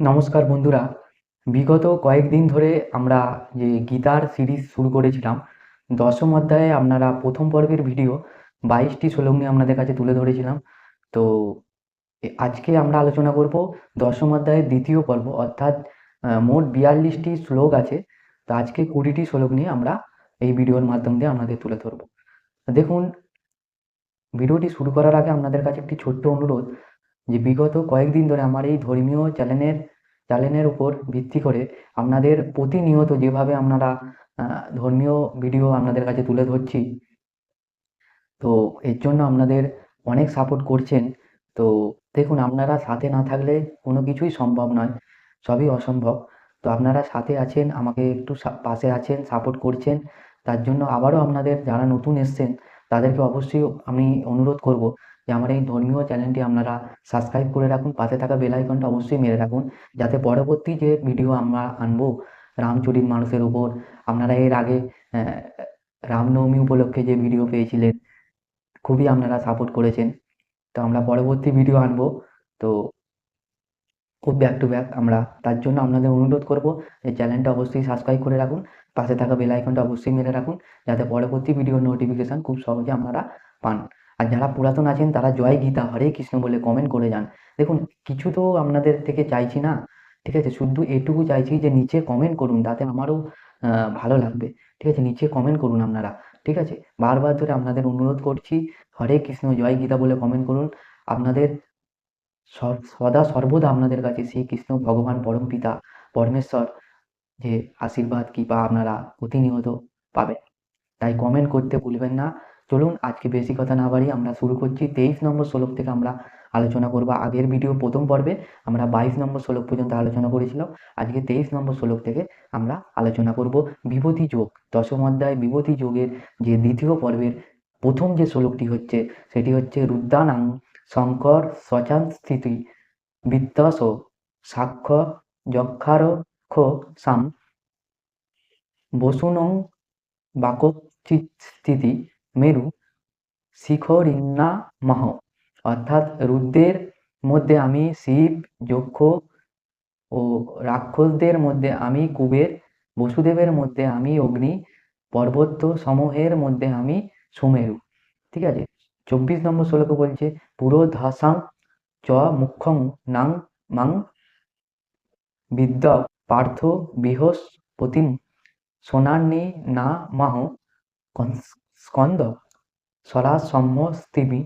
নমস্কার বন্ধুরা। বিগত কয়েকদিন ধরে আমরা যে গীতার সিরিজ শুরু করেছিলাম, দশম অধ্যায়ে আপনারা প্রথম পর্বের ভিডিও বাইশটি শ্লোক নিয়ে আপনাদের কাছে তুলে ধরেছিলাম। তো আজকে আমরা আলোচনা করব দশম অধ্যায়ের দ্বিতীয় পর্ব, অর্থাৎ মোট বিয়াল্লিশটি শ্লোক আছে। তো আজকে কুড়িটি শ্লোক নিয়ে আমরা এই ভিডিওর মাধ্যম দিয়ে আপনাদের তুলে ধরবো। দেখুন, ভিডিওটি শুরু করার আগে আপনাদের কাছে একটি ছোট্ট অনুরোধ। যে বিগত কয়েকদিন ধরে আমার এই ধর্মীয় চ্যানেলের চ্যানেলের উপর ভিত্তি করে আপনাদের প্রতিনিয়ত যেভাবে আপনারা ধর্মীয় ভিডিও আপনাদের কাছে তুলে ধরছি, তো এর জন্য আপনাদের অনেক সাপোর্ট করছেন। তো দেখুন, আপনারা সাথে না থাকলে কোনো কিছুই সম্ভব নয়, সবই অসম্ভব। তো আপনারা সাথে আছেন, আমাকে একটু পাশে আছেন সাপোর্ট করছেন, তার জন্য আবারও আপনাদের যারা নতুন এসছেন, তাদেরকে অবশ্যই আমি অনুরোধ করব যে আমার এই ধর্মীয় চ্যানেলটি আপনারা সাবস্ক্রাইব করে রাখুন, পাশে থাকা বেল আইকনটা অবশ্যই মেরে রাখুন, যাতে পরবর্তী যে ভিডিও আমরা আনব, রামচরিত মানুষের উপর, আপনারা এর আগে রামনবমী উপলক্ষে যে ভিডিও পেয়েছিলেন, খুবই আপনারা সাপোর্ট করেছেন। তো আমরা পরবর্তী ভিডিও আনব, তো খুব ব্যাক টু ব্যাক আমরা, তার জন্য আপনাদের অনুরোধ করব যে চ্যানেলটা অবশ্যই সাবস্ক্রাইব করে রাখুন, পাশে থাকা বেল আইকনটা অবশ্যই মেরে রাখুন, যাতে পরবর্তী ভিডিওর নোটিফিকেশান খুব সহজে আপনারা পান। আর যারা পুরাতন আছেন, তারা জয় গীতা, হরে কৃষ্ণ বলে কমেন্ট করে যান। দেখুন, কিছু তো আপনাদের থেকে চাইছি না, ঠিক আছে? শুধু এটুকু চাইছি যে নিচে কমেন্ট করুন, তাতে আমারও ভালো লাগবে। ঠিক আছে? নিচে কমেন্ট করুন আপনারা, ঠিক আছে? বারবার ধরে আপনাদের অনুরোধ করছি, হরে কৃষ্ণ, জয় গীতা বলে কমেন্ট করুন। আপনাদের সদা সর্বদা আপনাদের কাছে শ্রী কৃষ্ণ, ভগবান, পরম পিতা, পরমেশ্বর, যে আশীর্বাদ, কৃপা আপনারা প্রতিনিয়ত পাবেন। তাই কমেন্ট করতে ভুলবেন না। চলুন আজকে বেশি কথা না বাড়িয়ে আমরা শুরু করছি তেইশ নম্বর শ্লোক থেকে আমরা আলোচনা করব। আগের ভিডিও প্রথম পর্বে আমরা বাইশ নম্বর শ্লোক পর্যন্ত আলোচনা করেছিলাম। আজকে তেইশ নম্বর শ্লোক থেকে আমরা আলোচনা করব বিভূতি যোগ। দশম অধ্যায় বিভূতি যোগের যে দ্বিতীয় পর্বের প্রথম যে শ্লোকটি হচ্ছে, সেটি হচ্ছে রুদ্রানাং শঙ্কর সচান স্থিতি বিদ্যাস সাক্ষ্য যক্ষার খ সাম বসুনং বাকচিস্থিতি মেরু শিখরিন্না মহ। অর্থাৎ রুদ্রের মধ্যে আমি শিব, যক্ষ ও রাক্ষসদের মধ্যে আমি কুবের, বসুদেবের মধ্যে আমি অগ্নি, পর্বত সমূহের মধ্যে আমি সুমেরু। ঠিক আছে? চব্বিশ নম্বর শ্লোকে বলছে পুরোধাসাং চ মুখ্যং নাং মাং বিদ্যা পার্থ বৃহস্পতিম সোনান্নি না মাহ। স্কন্দ সরাসম্য স্থিবি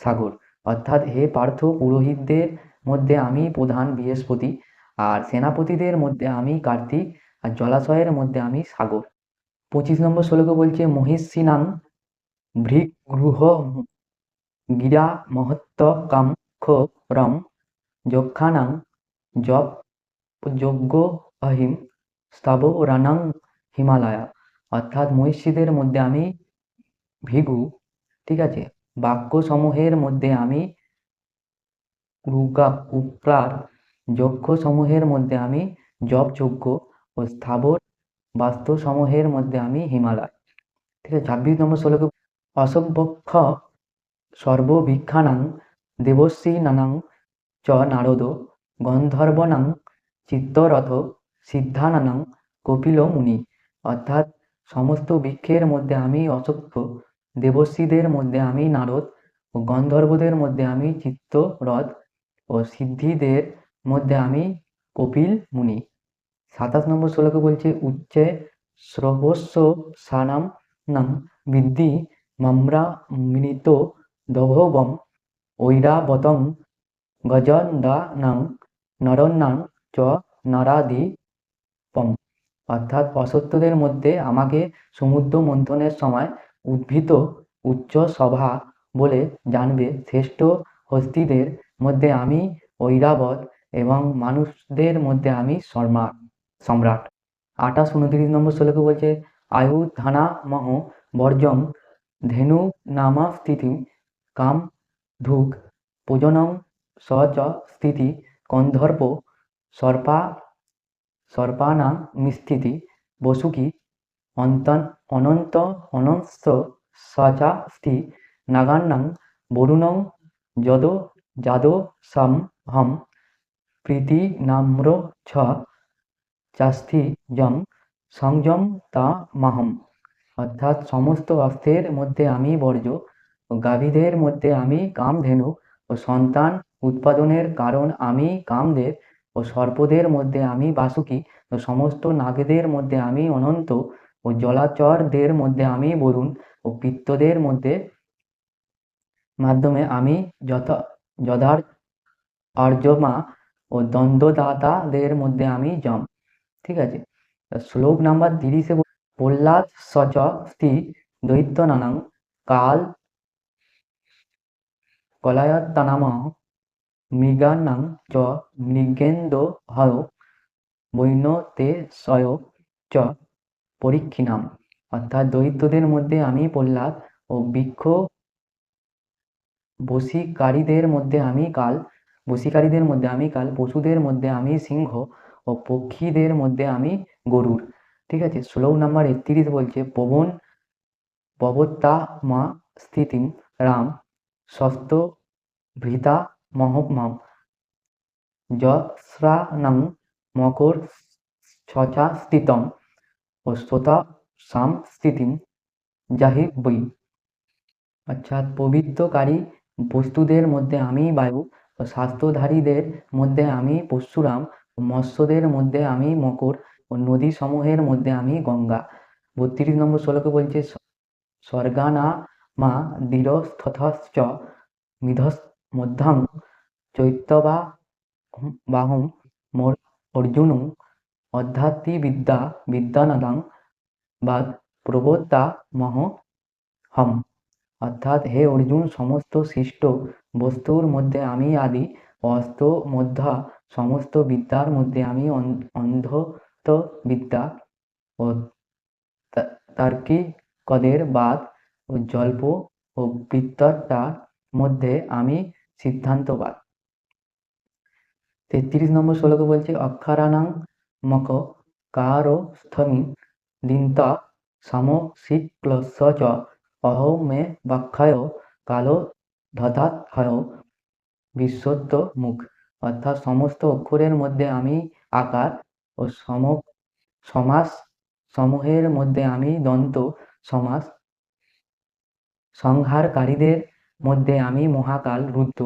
সাগর। অর্থাৎ হে পার্থ পুরোহিতদের মধ্যে আমি প্রধান বৃহস্পতি, আর সেনাপতিদের মধ্যে আমি কার্তিক, আর জলাশয়ের মধ্যে আমি সাগর। পঁচিশ নম্বর শ্লোকে বলছে, মহিষিনাং ভৃগৃহ গিরা মহত্ত কাম খ রম যক্ষানাং জপ যজ্ঞ অহিম স্তাব রানাং হিমালয়া। অর্থাৎ মহিষীদের মধ্যে আমি ভৃগু ঠিক আছে? বাক্য সমূহের মধ্যে আমি রুগা, উপ্রার যজ্ঞ সমূহের মধ্যে আমি জপ যজ্ঞ ও স্থাবর বাস্তু সমূহের মধ্যে আমি হিমালয়। ঠিক আছে? ছাব্বিশ নম্বর শ্লোকে অসভ্যক্ষ সর্বভিক্ষানাং দেবশ্রীনানাং চ নারদ গন্ধর্বনাং চিত্তরথ সিদ্ধানানাং কপিল মুনি অর্থাৎ সমস্ত বৃক্ষের মধ্যে আমি অসভ্য দেবশ্রীদের মধ্যে আমি নারদ ও গন্ধর্বদের মধ্যে আমি চিত্তরথ ও সিদ্ধিদের মধ্যে আমি কপিল মুনি। সাতাশ নম্বর শ্লোকে বলছে, উচ্চে শ্রবস্ব সানাম নাম বিদ্ধি মাম্রা মিনিত দভবম ঐরাবতং গজন্দানাং নরন্নাং চ নরাদিপম অর্থাৎ অসত্যদের মধ্যে আমাকে সমুদ্র মন্থনের সময় উদ্ভিত উচ্চ সভা বলে জানবে শ্রেষ্ঠ হস্তিদের মধ্যে আমি ঐরাবত এবং মানুষদের মধ্যে আমি সম্রাট সম্রাট। আঠাশ উনত্রিশ নম্বর শ্লোকে বলছে, আয়ু ধানা মহ বর্জম ধেনু নামা স্থিতি কাম ধুক পূজনং স চ স্থিতি কন্ধর্প সর্পা সর্পানাং মিস্থিতি বসুকি অন্তন অনন্ত অনস্ত সচা স্থি নাগান্নাং বরুণং যদ যাদ সাম হম প্রীতি নাম্র ছ চাস্থি যং সংযম তা মাহম। অর্থাৎ সমস্ত অস্ত্রের মধ্যে আমি বর্জ্য গাভীদের মধ্যে আমি কামধেনু ও সন্তান উৎপাদনের কারণ আমি কামদেব ও সর্পদের মধ্যে আমি বাসুকি ও সমস্ত নাগেদের মধ্যে আমি অনন্ত ও জলাচরদের মধ্যে আমি বরুণ ও পিত্তদের মধ্যে মাধ্যমে আমি যথ যদার অর্জমা ও দ্বন্দ্বদাতাদের মধ্যে আমি যম ঠিক আছে? শ্লোক নাম্বার তিরিশে প্রহ্লাদ সচ স্থি দৈত্য নানাং কাল কলায়ত্তানাম মৃগানাং চ মৃগেন্দ হয় তে সয় চ পরীক্ষিণাম অর্থাৎ দরিদ্রদের মধ্যে আমি প্রহ্লাদ ও বৃক্ষ বসিকারীদের মধ্যে আমি কাল বশীকারীদের মধ্যে আমি কাল, পশুদের মধ্যে আমি সিংহ ও পক্ষীদের মধ্যে আমি গরুর। ঠিক আছে? শ্লোক নাম্বার একত্রিশ বলছে, পবন পবত্তা মা স্থিতিম রাম সস্ত ভৃতা মহমাম যস্রানং মকর ছচা স্থিতম ও শ্রোতা সাম স্থিতিম জাহি বই অর্থাৎ পবিত্রকারী বস্তুদের মধ্যে আমি বায়ু, স্বাস্থ্যধারীদের মধ্যে আমি পরশুরাম, মৎস্যদের মধ্যে আমি মকর ও নদী সমূহের মধ্যে আমি গঙ্গা। বত্রিশ নম্বর শ্লোকে বলছে, স্বর্গানা মা দৃঢ়স্থথশ্চ মিধস মধ্যাং চৈত্যবা বাহুম অর্জুন অধ্যাত্মী বিদ্যা বিদ্যানাদাং বাদ প্রবোদ্যা মহ হম। অর্থাৎ হে অর্জুন, সমস্ত সৃষ্ট বস্তুর মধ্যে আমি আদি, অস্ত মধ্যা, সমস্ত বিদ্যার মধ্যে আমি অন্ধত বিদ্যা ও তার্কিকদের বাদ ও জল্প ও বৃত্তটার মধ্যে আমি সিদ্ধান্তবাদ। তেত্রিশ নম্বর শ্লোকে বলছে, অক্ষরানাং কারও স্থমি দিন্ত সম শিক্লস্য চ অহো মে বাক্ষায় কালো ধধাৎ বিশ্বত্ব মুখ অর্থাৎ সমস্ত অক্ষরের মধ্যে আমি আকার ও সম সমাস সমূহের মধ্যে আমি দন্ত সমাস সংহারকারীদের মধ্যে আমি মহাকাল রুদ্র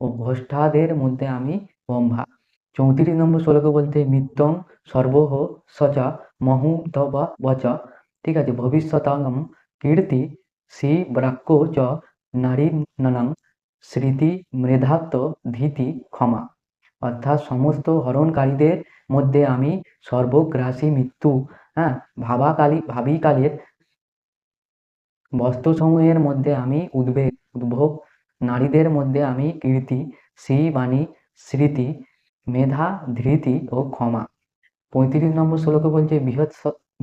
ও ভ্রষ্টাদের মধ্যে আমি ব্রহ্মা চৌত্রিশ নম্বর শ্লোকে বলতে মিত্যং সর্বহ সচা মহুধবা বচ। ঠিক আছে, ভবিষ্যতাঙ্গম কীর্তি শ্রী ব্রাক্য চ নারী নানাং স্মৃতি মৃধাত্ম ধীতি ক্ষমা। অর্থাৎ সমস্ত হরণকারীদের মধ্যে আমি সর্বগ্রাসী মৃত্যু হ্যাঁ ভাবাকালী, ভাবিকালের বস্তুসমূহের মধ্যে আমি উদ্বেগ, উদ্ভোগ। নারীদের মধ্যে আমি কীর্তি শ্রী বাণী স্মৃতি মেধা, ধৃতি ও ক্ষমা। পঁয়ত্রিশ নম্বর শ্লোকে বলছে, বৃহৎ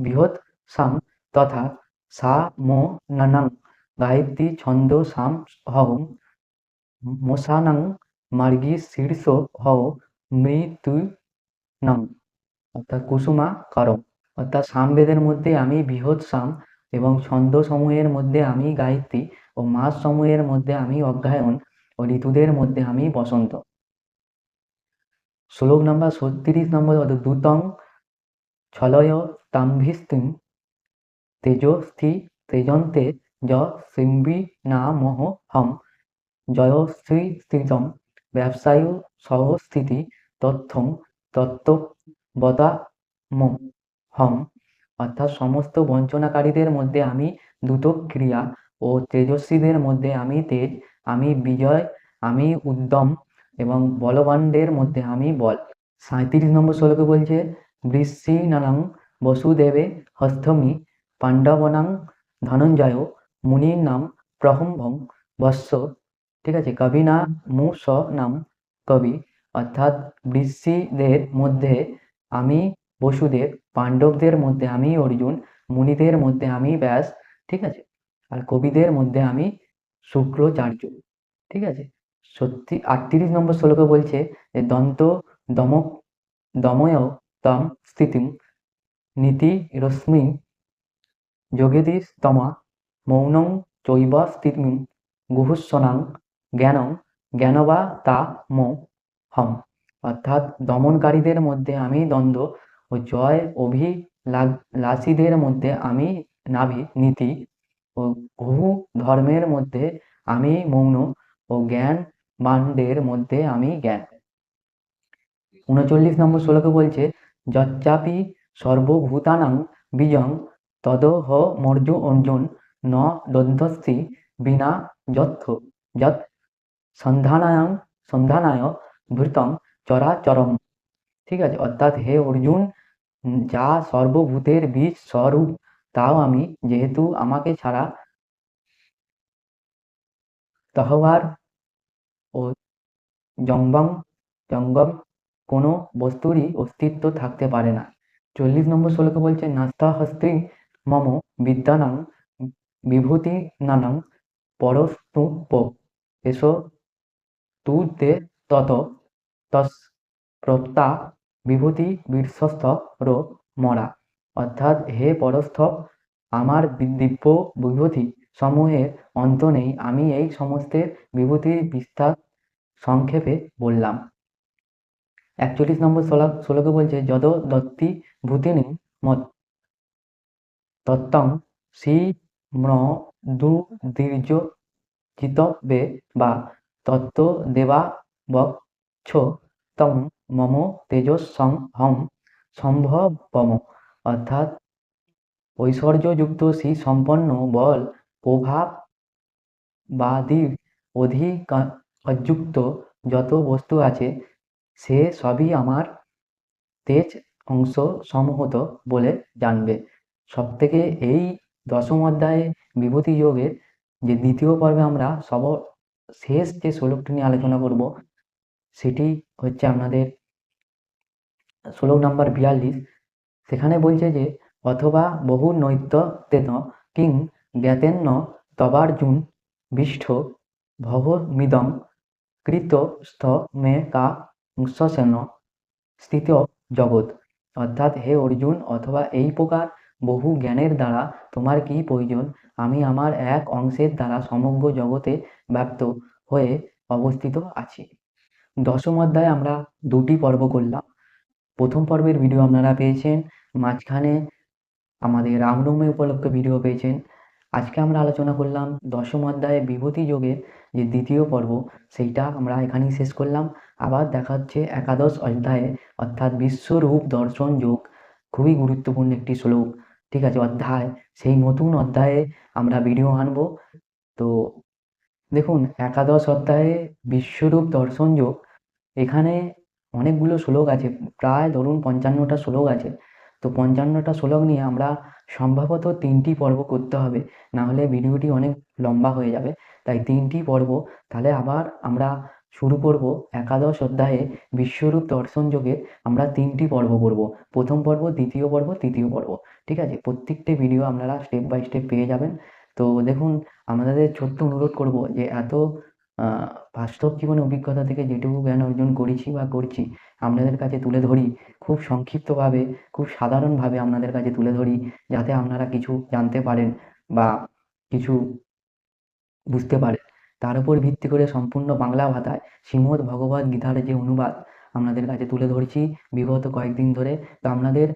বৃহৎ সাম তথা সা মো ননং গায়ত্রী ছন্দ সাম হও মশানং মার্গী শীর্ষ হও মৃত্যু নং অর্থাৎ কুসুমা করম অর্থাৎ সামবেদের মধ্যে আমি বৃহৎ সাম এবং ছন্দসমূহের মধ্যে আমি গায়ত্রী ও মাস সমূহের মধ্যে আমি অধ্যায়ন ও ঋতুদের মধ্যে আমি বসন্ত। শ্লোক নাম্বার ছত্রিশ নম্বর দ্রুতং ছলয় তাম্ভিস্তিম তেজস্থি তেজন্তে য না মহ হম জয়শ্রী স্থিতম ব্যবসায়ু সহস্থিতি তথ্যং তত্ত্ববতা হম অর্থাৎ সমস্ত বঞ্চনাকারীদের মধ্যে আমি দ্রুত ক্রিয়া ও তেজস্বীদের মধ্যে আমি তেজ, আমি বিজয়, আমি উদ্যম এবং বলবানদের মধ্যে আমি বল। সাঁত্রিশ নম্বর শ্লোকে বলছে বৃশ্চিনাং বসুদেবে হস্তমি পাণ্ডবনাং ধনঞ্জয় মুনির নাম প্রহম্ভং বৎস। ঠিক আছে কবিনা মু স নাম কবি। অর্থাৎ বৃষ্টিদের মধ্যে আমি বসুদেব, পাণ্ডবদের মধ্যে আমি অর্জুন, মুনিদের মধ্যে আমি ব্যাস, ঠিক আছে? আর কবিদের মধ্যে আমি শুক্রাচার্য, ঠিক আছে? সত্যি, আটত্রিশ নম্বর শ্লোকে বলছে যে, দন্ত দমক দময় তম স্থিতিম নীতি রশ্মি যোগেদি তমা মৌনং চৈব স্থিতিম গুহুস্বনাং জ্ঞানং জ্ঞানবা তা মো হম। অর্থাৎ দমনকারীদের মধ্যে আমি দ্বন্দ্ব ও জয় অভিলাষীদের মধ্যে আমি নাভি নীতি ও বহু ধর্মের মধ্যে আমি মৌন ও জ্ঞানবানদের মধ্যে আমি জ্ঞান। উনচল্লিশ নম্বর শ্লোকে বলছে যচ্চাপি সর্বভূতানাং বীজং তদহ মর্জু অর্জুন ন দন্তস্তি বিনা যত্থ। যৎ সন্ধানায়ং সন্ধানায় ভৃতং চরাচরম। ঠিক আছে, অর্থাৎ হে অর্জুন, যা সর্বভূতের বীজ স্বরূপ, তাও আমি যেহেতু আমাকে ছাড়া তহবার ও জঙ্গম জঙ্গম কোনো বস্তুরই অস্তিত্ব থাকতে পারে না। চল্লিশ নম্বর শ্লোকে বলছে, নাস্তা হস্তি মম বিদ্যানাং বিভূতি নানাং পরস্তুপ এসো তু তে তত তস প্রপ্তা বিভূতি বীরস্বস্থ রো মরা। অর্থাৎ হে পরস্থ, আমার দিব্য বিভূতি সমূহের অন্ত নেই। আমি এই সমস্তের বিভূতির বিস্তার সংক্ষেপে বললাম। একচল্লিশ নম্বর শ্লোক বলছে, যদ দত্তি ভূতিনি মত, তত্ত্বং শ্রী দীর্য চিতবে বা তত্ত্ব দেবা বক্ষ তং মম তেজস্বং হম সম্ভবম। অর্থাৎ ঐশ্বর্যযুক্ত শ্রী সম্পন্ন বল প্রভাব বাদীর অধিকযুক্ত যত বস্তু আছে, সে সবই আমার তেজ অংশ সমূহত বলে জানবে। সবথেকে এই দশম অধ্যায়ে বিভূতি যোগের যে দ্বিতীয় পর্বে আমরা সব শেষ যে শ্লোকটি নিয়ে আলোচনা করব, সেটি হচ্ছে আপনাদের শ্লোক নাম্বার বিয়াল্লিশ। সেখানে বলছে যে, অথবা বহু নৈত্য তেত কিং জ্ঞাতেন্ন তবার্জুন বিষ্ঠ ভবমিদং কৃতস্থ মে কা সেন স্থিত জগৎ। অর্থাৎ, হে অর্জুন, অথবা এই প্রকার বহু জ্ঞানের দ্বারা তোমার কি প্রয়োজন? আমি আমার এক অংশের দ্বারা সমগ্র জগতে ব্যপ্ত হয়ে অবস্থিত আছি। দশম অধ্যায়ে আমরা দুটি পর্ব করলাম। প্রথম পর্বের ভিডিও আপনারা পেয়েছেন। মাঝখানে আমাদের রামনবমী উপলক্ষে ভিডিও পেয়েছেন। আজকে আমরা আলোচনা করলাম দশম অধ্যায়ে বিভূতি যোগের যে দ্বিতীয় পর্ব, সেইটা আমরা এখানেই শেষ করলাম। আবার দেখা হচ্ছে একাদশ অধ্যায়ে, অর্থাৎ বিশ্বরূপ দর্শন যোগ, খুবই গুরুত্বপূর্ণ একটি শ্লোক। ঠিক আছে, অধ্যায়, সেই নতুন অধ্যায়ে আমরা ভিডিও আনব। তো দেখুন, একাদশ অধ্যায়ে বিশ্বরূপ দর্শন যোগ, এখানে অনেকগুলো শ্লোক আছে। প্রায় ধরুন পঞ্চান্নটা শ্লোক আছে। তো পঞ্চান্নটা শ্লোক নিয়ে আমরা সম্ভবত তিনটি পর্ব করতে হবে না হলে ভিডিওটি অনেক লম্বা হয়ে যাবে। তাই তিনটি পর্ব, তাহলে আবার আমরা শুরু করব একাদশ অধ্যায়ে বিশ্বরূপ দর্শন যোগে আমরা তিনটি পর্ব করব। প্রথম পর্ব, দ্বিতীয় পর্ব, তৃতীয় পর্ব, ঠিক আছে? প্রত্যেকটি ভিডিও আপনারা স্টেপ বাই স্টেপ পেয়ে যাবেন। তো দেখুন, আমাদের ছোট্ট অনুরোধ করব যে এত বাস্তব জীবনে অভিজ্ঞতা থেকে যেটুকু জ্ঞান অর্জন করেছি বা করছি, আপনাদের কাছে তুলে ধরি, খুব সংক্ষিপ্তভাবে, খুব সাধারণভাবে আপনাদের কাছে তুলে ধরি, যাতে আপনারা কিছু জানতে পারেন বা কিছু বুঝতে পারেন। তার উপর ভিত্তি করে সম্পূর্ণ বাংলা ভাষায় শ্রীমদ্ ভগবদ্ গীতার যে অনুবাদ আপনাদের কাছে তুলে ধরছি বিগত কয়েকদিন ধরে, তো আপনাদের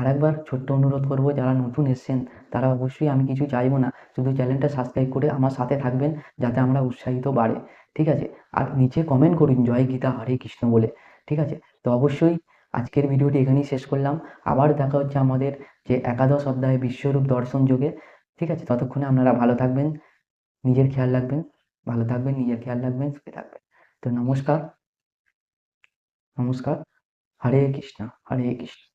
আরেকবার ছোট্ট অনুরোধ করব, যারা নতুন এসছেন, তারা অবশ্যই আমি কিছু চাইব না। শুধু চ্যানেলটা সাবস্ক্রাইব করে আমার সাথে থাকবেন, যাতে আমরা উৎসাহিত বাড়ে। ঠিক আছে? আর নিচে কমেন্ট করুন, জয় গীতা, হরে কৃষ্ণ বলে। ঠিক আছে? তো অবশ্যই আজকের ভিডিওটি এখানেই শেষ করলাম। আবার দেখা হচ্ছে আমাদের যে একাদশ অধ্যায়ে বিশ্বরূপ দর্শন যোগে। ঠিক আছে? ততক্ষণে আপনারা ভালো থাকবেন, নিজের খেয়াল রাখবেন, ভালো থাকবেন, নিজের খেয়াল রাখবেন, সুখে থাকবেন। তো নমস্কার। নমস্কার। হরে কৃষ্ণ হরে কৃষ্ণ।